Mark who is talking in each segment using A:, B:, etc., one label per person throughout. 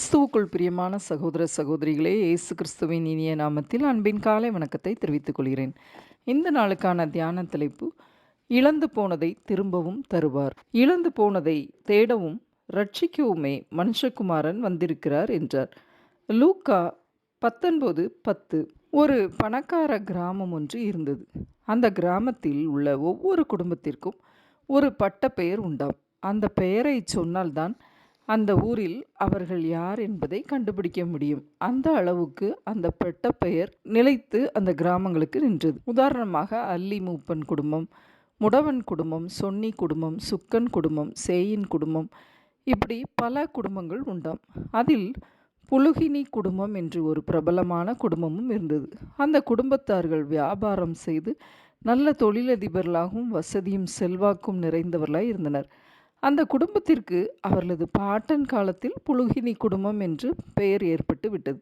A: கிறிஸ்துவுக்குள் பிரியமான சகோதர சகோதரிகளே இயேசு கிறிஸ்துவின் இனிய நாமத்தில் அன்பின் காலை வணக்கத்தை தெரிவித்துக் கொள்கிறேன். இந்த நாளுக்கான தியான தலைப்பு இழந்து போனதை திரும்பவும் தருவார். இழந்து போனதை தேடவும் ரட்சிக்கவுமே மனுஷகுமாரன் வந்திருக்கிறார் என்றார். லூக்கா பத்தொன்பது பத்து. ஒரு பணக்கார கிராமம் ஒன்று இருந்தது. அந்த கிராமத்தில் உள்ள ஒவ்வொரு குடும்பத்திற்கும் ஒரு பட்ட பெயர் உண்டாம். அந்த பெயரை சொன்னால்தான் அந்த ஊரில் அவர்கள் யார் என்பதை கண்டுபிடிக்க முடியும். அந்த அளவுக்கு அந்த பெட்ட பெயர் நிலைத்து அந்த கிராமங்களுக்கு நின்றது. உதாரணமாக அல்லி மூப்பன் குடும்பம் முடவன் குடும்பம் சொன்னி குடும்பம் சுக்கன் குடும்பம் சேயின் குடும்பம் இப்படி பல குடும்பங்கள் உண்டாம். அதில் புலுகினி குடும்பம் என்று ஒரு பிரபலமான குடும்பமும் இருந்தது. அந்த குடும்பத்தார்கள் வியாபாரம் செய்து நல்ல தொழிலதிபர்களாகவும் வசதியும் செல்வாக்கும் நிறைந்தவர்களாக இருந்தனர். அந்த குடும்பத்திற்கு அவர்களது பாட்டன் காலத்தில் புலுகினி குடும்பம் என்று பெயர் ஏற்பட்டு விட்டது.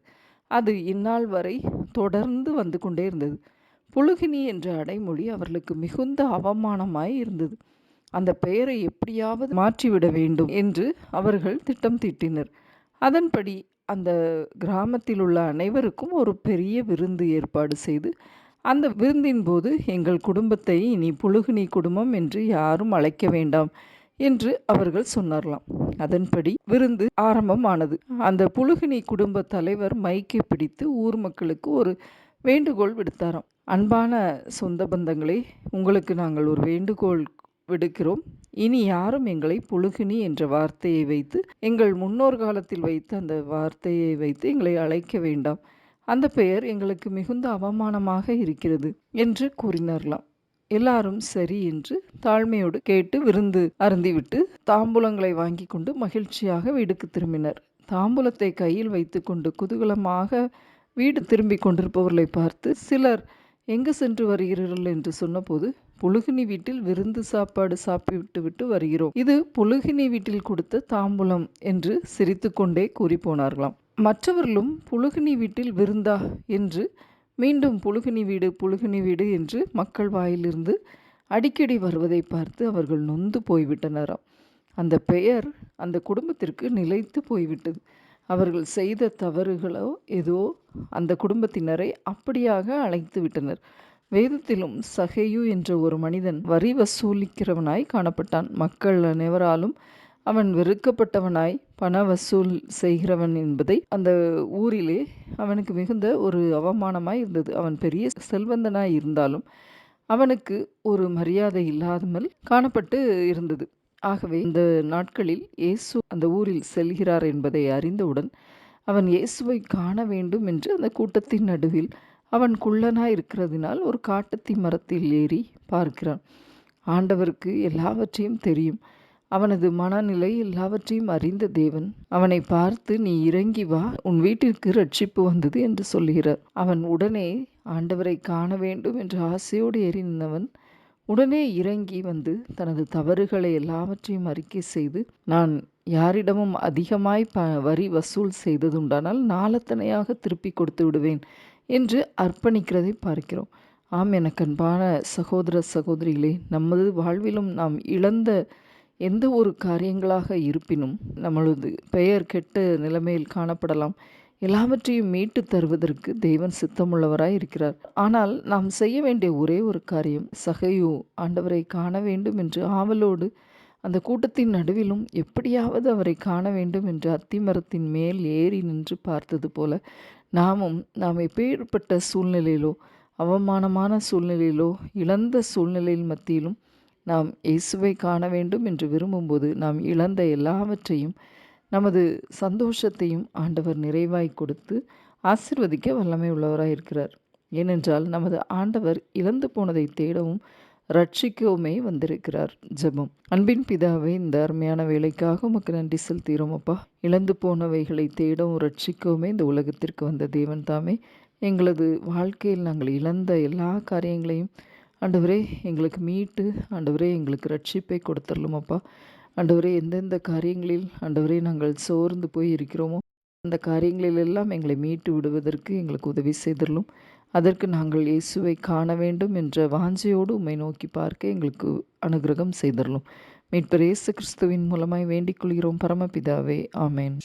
A: அது இந்நாள் வரை தொடர்ந்து வந்து கொண்டே இருந்தது. புலுகினி என்ற அடைமொழி அவர்களுக்கு மிகுந்த அவமானமாய் இருந்தது. அந்த பெயரை எப்படியாவது மாற்றிவிட வேண்டும் என்று அவர்கள் திட்டம் தீட்டினர். அதன்படி அந்த கிராமத்தில் உள்ள அனைவருக்கும் ஒரு பெரிய விருந்து ஏற்பாடு செய்து அந்த விருந்தின் போது எங்கள் குடும்பத்தை இனி புழுகினி குடும்பம் என்று யாரும் அழைக்க வேண்டாம். என்று அவர்கள் சொன்னார்களாம். அதன்படி விருந்து ஆரம்பமானது. அந்த புழுகினி குடும்ப தலைவர் மைக்கை பிடித்து ஊர் மக்களுக்கு ஒரு வேண்டுகோள் விடுத்தாராம். அன்பான சொந்த பந்தங்களே உங்களுக்கு நாங்கள் ஒரு வேண்டுகோள் விடுக்கிறோம். இனி யாரும் எங்களை புழுகினி என்ற வார்த்தையை வைத்து எங்கள் முன்னோர் காலத்தில் வைத்து அந்த வார்த்தையை வைத்து எங்களை அழைக்க வேண்டாம். அந்த பெயர் எங்களுக்கு மிகுந்த அவமானமாக இருக்கிறது என்று கூறினார்களாம். எல்லாரும் சரி என்று தாழ்மையோடு கேட்டு விருந்து அருந்திவிட்டு தாம்பூலங்களை வாங்கி கொண்டு மகிழ்ச்சியாக வீடுக்கு திரும்பினர். தாம்பூலத்தை கையில் வைத்துக்கொண்டு குதூகலமாக வீடு திரும்பி கொண்டிருப்பவர்களை பார்த்து சிலர் எங்கு சென்று வருகிறீர்கள்? என்று சொன்னபோது புழுகினி வீட்டில் விருந்து சாப்பாடு சாப்பிட்டு விட்டு வருகிறோம். இது புழுகினி வீட்டில் கொடுத்த தாம்பூலம் என்று சிரித்துக்கொண்டே கூறி போனார்களாம் மற்றவர்களும் புழுகினி வீட்டில் விருந்தா? என்று மீண்டும் புழுகினி வீடு புழுகினி வீடு என்று மக்கள் வாயிலிருந்து அடிக்கடி வருவதை பார்த்து அவர்கள் நொந்து போய்விட்டனராம். அந்த பெயர் அந்த குடும்பத்திற்கு நிலைத்து போய்விட்டது. அவர்கள் செய்த தவறுகளோ ஏதோ அந்த குடும்பத்தினரை அப்படியாக அழைத்து விட்டனர். வேதத்திலும் சகையு என்ற ஒரு மனிதன் வரி வசூலிக்கிறவனாய் காணப்பட்டான். மக்கள் அனைவராலும் அவன் வெறுக்கப்பட்டவனாய் பண வசூல் செய்கிறவன் என்பதை அந்த ஊரிலே அவனுக்கு மிகுந்த ஒரு அவமானமாய் இருந்தது. அவன் பெரிய செல்வந்தனாய் இருந்தாலும் அவனுக்கு ஒரு மரியாதை இல்லாமல் காணப்பட்டு இருந்தது. ஆகவே இந்த நாட்களில் இயேசு அந்த ஊரில் செல்கிறார் என்பதை அறிந்தவுடன் அவன் இயேசுவை காண வேண்டும் என்று அந்த கூட்டத்தின் நடுவில் அவன் குள்ளனாய் இருக்கிறதினால் ஒரு காட்டத்தி மரத்தில் ஏறி பார்க்கிறான். ஆண்டவருக்கு எல்லாவற்றையும் தெரியும். அவனது மனநிலை எல்லாவற்றையும் அறிந்த தேவன் அவனை பார்த்து நீ இறங்கி வா உன் வீட்டிற்கு ரட்சிப்பு வந்தது என்று சொல்கிறார் அவன் உடனே ஆண்டவரை காண வேண்டும் என்ற ஆசையோடு ஏறி நின்றவன் உடனே இறங்கி வந்து தனது தவறுகளை எல்லாவற்றையும் அறிக்கை செய்து நான் யாரிடமும் அதிகமாய் ப வரி வசூல் செய்ததுண்டானால் நாளத்தனையாக திருப்பி கொடுத்து விடுவேன் என்று அர்ப்பணிக்கிறதை பார்க்கிறோம். ஆம் எனக்கு அன்பான சகோதர சகோதரிகளே நமது வாழ்விலும் நாம் இழந்த எந்த ஒரு காரியங்களாக இருப்பினும் நம்மளது பெயர் கெட்ட நிலைமையில் காணப்படலாம். எல்லாவற்றையும் மீட்டு தருவதற்கு தெய்வன் சித்தமுள்ளவராய் இருக்கிறார். ஆனால் நாம் செய்ய வேண்டிய ஒரே ஒரு காரியம் சகையு ஆண்டவரை காண வேண்டும் என்று ஆவலோடு அந்த கூட்டத்தின் நடுவிலும் எப்படியாவது அவரை காண வேண்டும் என்று அத்திமரத்தின் மேல் ஏறி நின்று பார்த்தது போல நாமும் நாம் எப்பேற்பட்ட சூழ்நிலையிலோ அவமானமான சூழ்நிலையிலோ இழந்த சூழ்நிலையில் மத்தியிலும் நாம் இயேசுவை காண வேண்டும் என்று விரும்பும்போது நாம் இழந்த எல்லாவற்றையும் நமது சந்தோஷத்தையும் ஆண்டவர் நிறைவாய் கொடுத்து ஆசிர்வதிக்க வல்லமை உள்ளவராக இருக்கிறார். ஏனென்றால் நமது ஆண்டவர் இழந்து போனதை தேடவும் ரட்சிக்கவுமே வந்திருக்கிறார் ஜெபம். அன்பின் பிதாவை இந்த அருமையான வேலைக்காக உமக்கு நன்றி செலுத்துகிறோம் அப்பா. இழந்து போனவைகளை தேடவும் ரட்சிக்கவுமே இந்த உலகத்திற்கு வந்த தேவன் தாமே. எங்களது வாழ்க்கையில் நாங்கள் இழந்த எல்லா காரியங்களையும் ஆண்டவரே எங்களுக்கு மீட்டு ஆண்டவரே எங்களுக்கு ரட்சிப்பை கொடுத்துடலும் அப்பா. ஆண்டவரே எந்தெந்த காரியங்களில் ஆண்டவரே நாங்கள் சோர்ந்து போய் இருக்கிறோமோ அந்த காரியங்களிலெல்லாம் எங்களை மீட்டு விடுவதற்கு எங்களுக்கு உதவி செய்திடலும் அதற்கு நாங்கள் இயேசுவை காண வேண்டும் என்ற வாஞ்சையோடு உம்மை நோக்கி பார்க்க எங்களுக்கு அனுகிரகம் செய்திடலும் மீட்பர் இயேசு கிறிஸ்துவின் மூலமாய் வேண்டிக் கொள்கிறோம். பரமபிதாவே ஆமேன்.